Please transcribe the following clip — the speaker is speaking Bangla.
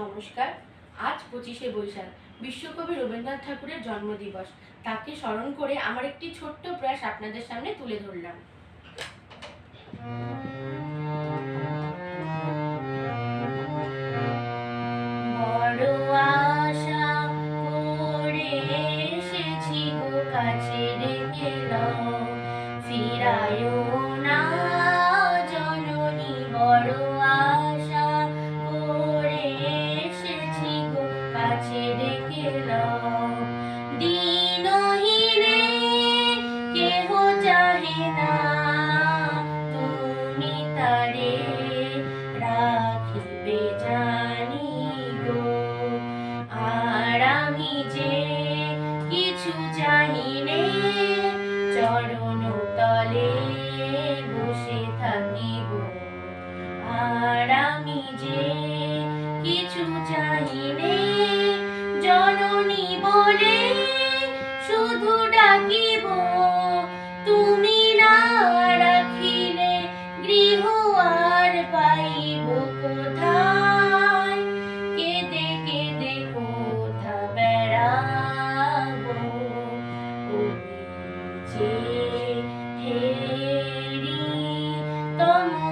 নমস্কার। আজ পঁচিশে বৈশাখ, বিশ্বকবি রবীন্দ্রনাথ ঠাকুরের জন্মদিবস। তাকে স্মরণ করে আমার একটি ছোট্ট প্রয়াস আপনাদের সামনে তুলে ধরলাম। কাছে চরণ তলে বসে থাকিব। আর আমি যে কিছু